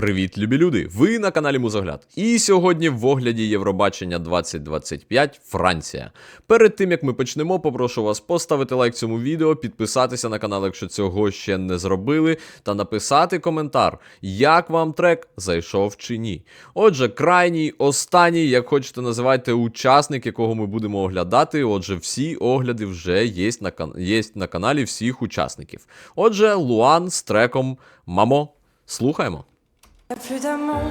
Привіт, любі люди! Ви на каналі Музогляд. І сьогодні в огляді Євробачення 2025 Франція. Перед тим як ми почнемо, попрошу вас поставити лайк цьому відео, підписатися на канал, якщо цього ще не зробили, та написати коментар, як вам трек зайшов чи ні. Отже, крайній, останній, як хочете називайте, учасник, якого ми будемо оглядати. Отже, всі огляди вже є на, кан... є на каналі всіх учасників. Отже, Луан з треком Мамо. Слухаємо. Y a plus d'amants,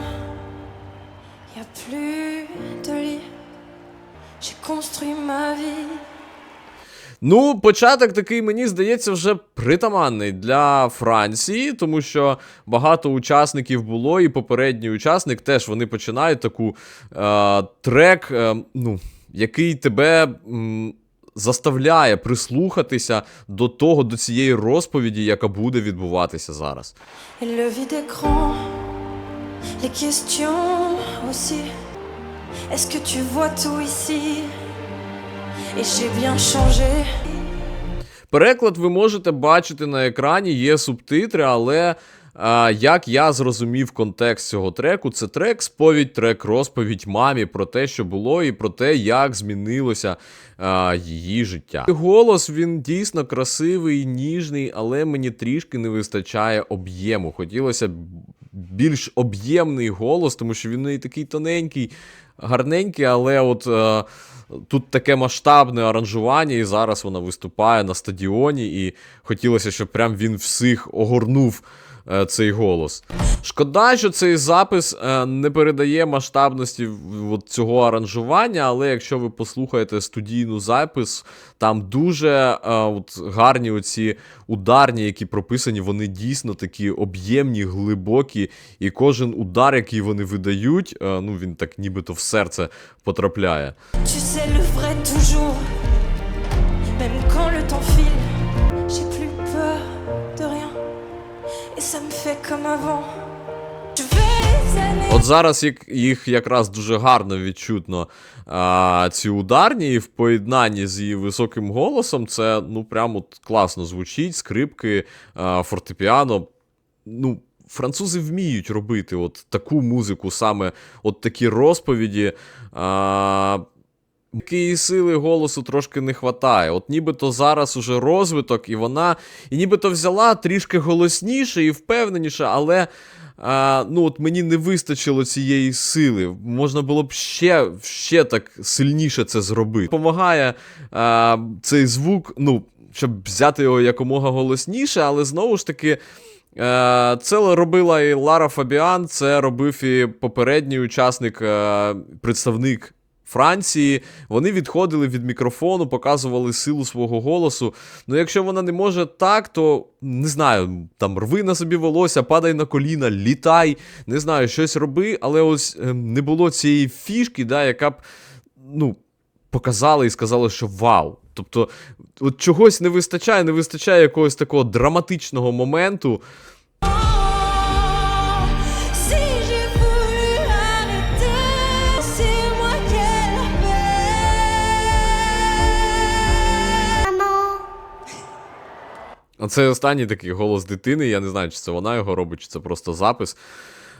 y a plus de lit. J'ai construit ma vie. Ну, початок такий, мені здається, вже притаманний для Франції, тому що багато учасників було, і попередній учасник теж вони починають таку е, трек, е, ну, який тебе. М, Заставляє прислухатися до того, до цієї розповіді, яка буде відбуватися зараз. Les questions aussi. Est-ce que tu vois tout ici? Et j'ai bien changé. Переклад ви можете бачити на екрані, є субтитри, але а, як я зрозумів контекст цього треку, це трек сповідь, трек розповідь мамі про те, що було, і про те, як змінилося а, її життя. Голос він дійсно красивий, ніжний, але мені трішки не вистачає об'єму. Хотілося б більш об'ємний голос, тому що він не такий тоненький, гарненький, але от. е, Тут таке масштабне аранжування, і зараз вона виступає на стадіоні, і хотілося, щоб прям він всіх огорнув цей голос. Шкода, що цей запис е, не передає масштабності цього аранжування, але якщо ви послухаєте студійну запис, там дуже е, от, гарні оці ударні, які прописані, вони дійсно такі об'ємні, глибокі, і кожен удар, який вони видають, е, ну він так нібито в серце потрапляє. Tu sais le vrai toujours. Зараз їх, якраз дуже гарно відчутно а, ці ударні, і в поєднанні з її високим голосом це ну прям класно звучить, скрипки, а, фортепіано. Ну, французи вміють робити от таку музику, саме от такі розповіді. А, Такої сили голосу трошки не вистачає. От нібито зараз уже розвиток, і вона і нібито взяла трішки голосніше і впевненіше, але а, ну от мені не вистачило цієї сили. Можна було б ще, ще так сильніше це зробити. Помагає а, цей звук, ну, щоб взяти його якомога голосніше, але знову ж таки. Це робила і Лара Фабіан, це робив і попередній учасник, представник Франції. Вони відходили від мікрофону, показували силу свого голосу. Ну, якщо вона не може так, то не знаю, там рви на собі волосся, падай на коліна, літай, не знаю, щось роби, але ось е, не було цієї фішки, да, яка б, ну, показала і сказала, що вау. Тобто, от чогось не вистачає, не вистачає якогось такого драматичного моменту. Оце останній такий голос дитини. Я не знаю, чи це вона його робить, чи це просто запис.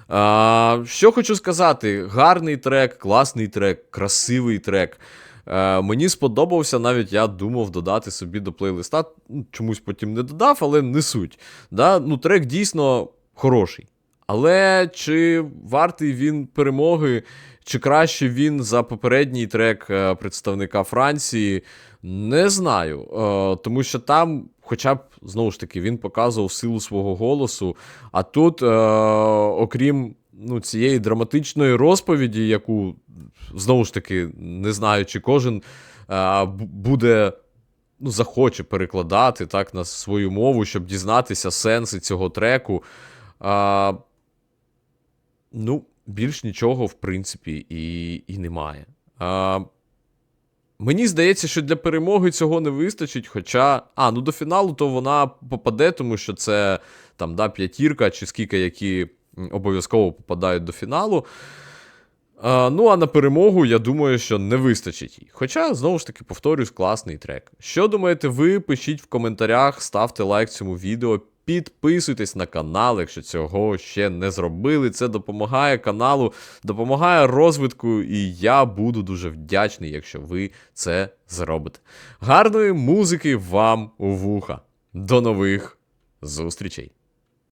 А, що хочу сказати: гарний трек, класний трек, красивий трек. А, мені сподобався, навіть я думав додати собі до плейлиста. Ну, Чомусь потім не додав, але не суть. Да? Ну, трек дійсно хороший. Але чи вартий він перемоги, чи краще він за попередній трек е, представника Франції, не знаю. Е, Тому що там, хоча б знову ж таки, він показував силу свого голосу. А тут, е, окрім ну, цієї драматичної розповіді, яку знову ж таки не знаю, чи кожен буде. Ну, захоче перекладати так на свою мову, щоб дізнатися сенси цього треку. А, ну, більш нічого, в принципі, і, і немає. А, мені здається, що для перемоги цього не вистачить. Хоча, а, ну до фіналу то вона попаде, тому що це там, да, п'ятірка чи скільки, які обов'язково попадають до фіналу. А, ну, а на перемогу, я думаю, що не вистачить їй. Хоча, знову ж таки, повторюсь, класний трек. Що думаєте ви? Пишіть в коментарях, ставте лайк цьому відео, підписуйтесь на канал, якщо цього ще не зробили. Це допомагає каналу, допомагає розвитку, і я буду дуже вдячний, якщо ви це зробите. Гарної музики вам у вуха. До нових зустрічей!